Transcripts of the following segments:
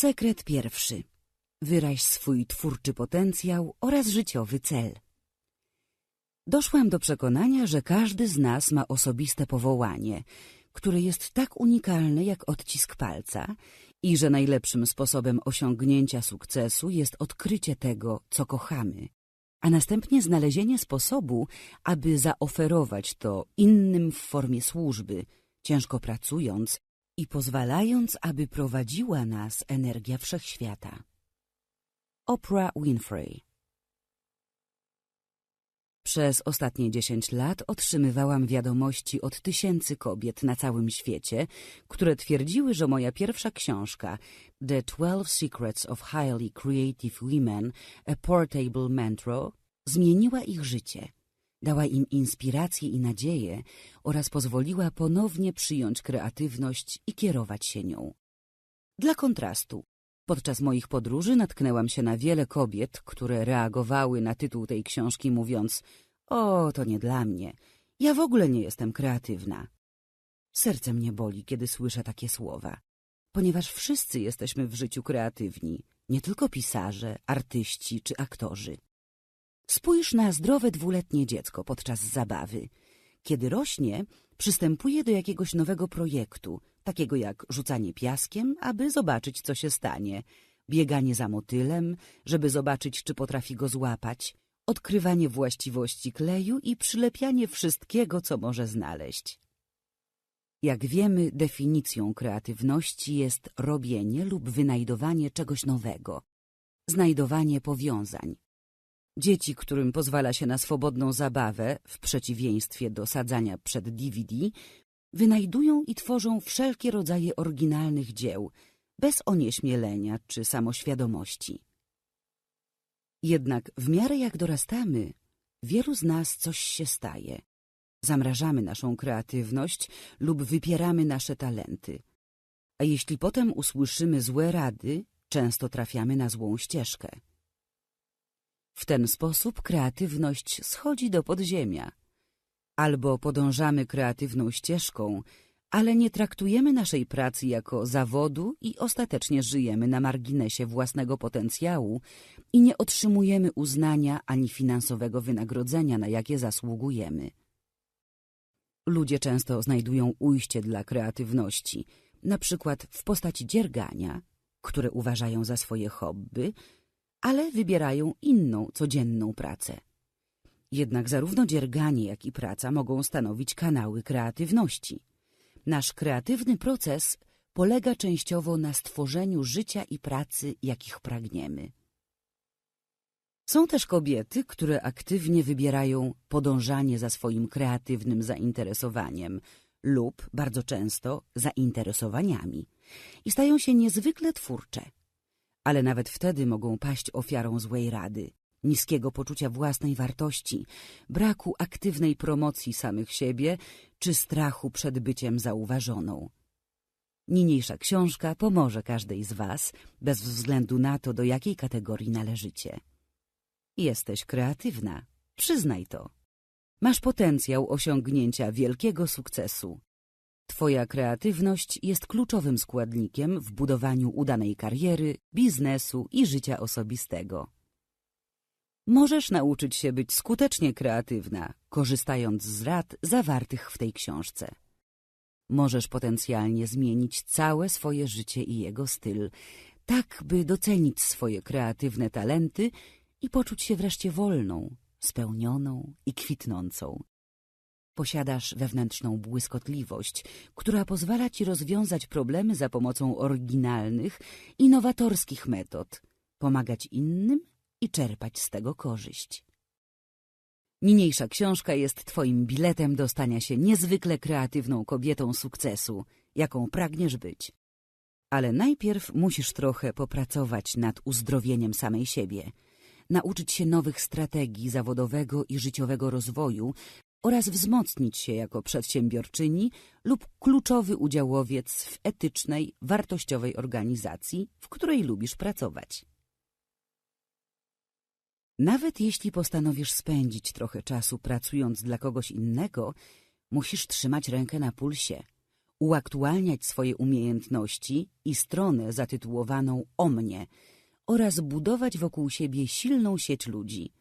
Sekret pierwszy. Wyraź swój twórczy potencjał oraz życiowy cel. Doszłam do przekonania, że każdy z nas ma osobiste powołanie, które jest tak unikalne jak odcisk palca i że najlepszym sposobem osiągnięcia sukcesu jest odkrycie tego, co kochamy, a następnie znalezienie sposobu, aby zaoferować to innym w formie służby, ciężko pracując i pozwalając, aby prowadziła nas energia wszechświata. Oprah Winfrey Przez ostatnie dziesięć lat otrzymywałam wiadomości od tysięcy kobiet na całym świecie, które twierdziły, że moja pierwsza książka The Twelve Secrets of Highly Creative Women – A Portable Mantra zmieniła ich życie, dała im inspirację i nadzieję oraz pozwoliła ponownie przyjąć kreatywność i kierować się nią. Dla kontrastu, podczas moich podróży natknęłam się na wiele kobiet, które reagowały na tytuł tej książki mówiąc o, to nie dla mnie, ja w ogóle nie jestem kreatywna. Serce mnie boli, kiedy słyszę takie słowa, ponieważ wszyscy jesteśmy w życiu kreatywni, nie tylko pisarze, artyści czy aktorzy. Spójrz na zdrowe dwuletnie dziecko podczas zabawy. Kiedy rośnie, przystępuje do jakiegoś nowego projektu, takiego jak rzucanie piaskiem, aby zobaczyć, co się stanie, bieganie za motylem, żeby zobaczyć, czy potrafi go złapać, odkrywanie właściwości kleju i przylepianie wszystkiego, co może znaleźć. Jak wiemy, definicją kreatywności jest robienie lub wynajdowanie czegoś nowego, znajdowanie powiązań, Dzieci, którym pozwala się na swobodną zabawę, w przeciwieństwie do sadzania przed DVD, wynajdują i tworzą wszelkie rodzaje oryginalnych dzieł, bez onieśmielenia czy samoświadomości. Jednak w miarę jak dorastamy, wielu z nas coś się staje. Zamrażamy naszą kreatywność lub wypieramy nasze talenty. A jeśli potem usłyszymy złe rady, często trafiamy na złą ścieżkę. W ten sposób kreatywność schodzi do podziemia. Albo podążamy kreatywną ścieżką, ale nie traktujemy naszej pracy jako zawodu i ostatecznie żyjemy na marginesie własnego potencjału i nie otrzymujemy uznania ani finansowego wynagrodzenia, na jakie zasługujemy. Ludzie często znajdują ujście dla kreatywności, na przykład w postaci dziergania, które uważają za swoje hobby, ale wybierają inną, codzienną pracę. Jednak zarówno dzierganie, jak i praca mogą stanowić kanały kreatywności. Nasz kreatywny proces polega częściowo na stworzeniu życia i pracy, jakich pragniemy. Są też kobiety, które aktywnie wybierają podążanie za swoim kreatywnym zainteresowaniem lub, bardzo często, zainteresowaniami i stają się niezwykle twórcze ale nawet wtedy mogą paść ofiarą złej rady, niskiego poczucia własnej wartości, braku aktywnej promocji samych siebie czy strachu przed byciem zauważoną. Niniejsza książka pomoże każdej z Was, bez względu na to, do jakiej kategorii należycie. Jesteś kreatywna, przyznaj to. Masz potencjał osiągnięcia wielkiego sukcesu. Twoja kreatywność jest kluczowym składnikiem w budowaniu udanej kariery, biznesu i życia osobistego. Możesz nauczyć się być skutecznie kreatywna, korzystając z rad zawartych w tej książce. Możesz potencjalnie zmienić całe swoje życie i jego styl, tak by docenić swoje kreatywne talenty i poczuć się wreszcie wolną, spełnioną i kwitnącą. Posiadasz wewnętrzną błyskotliwość, która pozwala ci rozwiązać problemy za pomocą oryginalnych, innowatorskich metod, pomagać innym i czerpać z tego korzyść. Niniejsza książka jest twoim biletem do stania się niezwykle kreatywną kobietą sukcesu, jaką pragniesz być. Ale najpierw musisz trochę popracować nad uzdrowieniem samej siebie, nauczyć się nowych strategii zawodowego i życiowego rozwoju, oraz wzmocnić się jako przedsiębiorczyni lub kluczowy udziałowiec w etycznej, wartościowej organizacji, w której lubisz pracować. Nawet jeśli postanowisz spędzić trochę czasu pracując dla kogoś innego, musisz trzymać rękę na pulsie, uaktualniać swoje umiejętności i stronę zatytułowaną O mnie oraz budować wokół siebie silną sieć ludzi.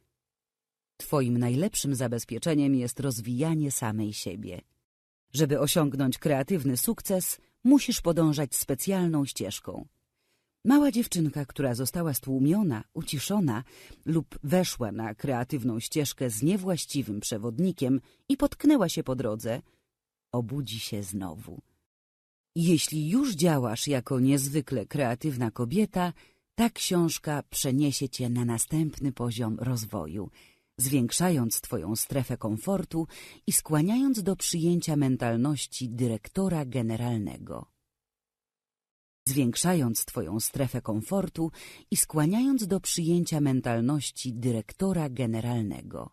Twoim najlepszym zabezpieczeniem jest rozwijanie samej siebie. Żeby osiągnąć kreatywny sukces, musisz podążać specjalną ścieżką. Mała dziewczynka, która została stłumiona, uciszona lub weszła na kreatywną ścieżkę z niewłaściwym przewodnikiem i potknęła się po drodze, obudzi się znowu. Jeśli już działasz jako niezwykle kreatywna kobieta, ta książka przeniesie cię na następny poziom rozwoju, zwiększając twoją strefę komfortu i skłaniając do przyjęcia mentalności dyrektora generalnego. Zwiększając twoją strefę komfortu i skłaniając do przyjęcia mentalności dyrektora generalnego.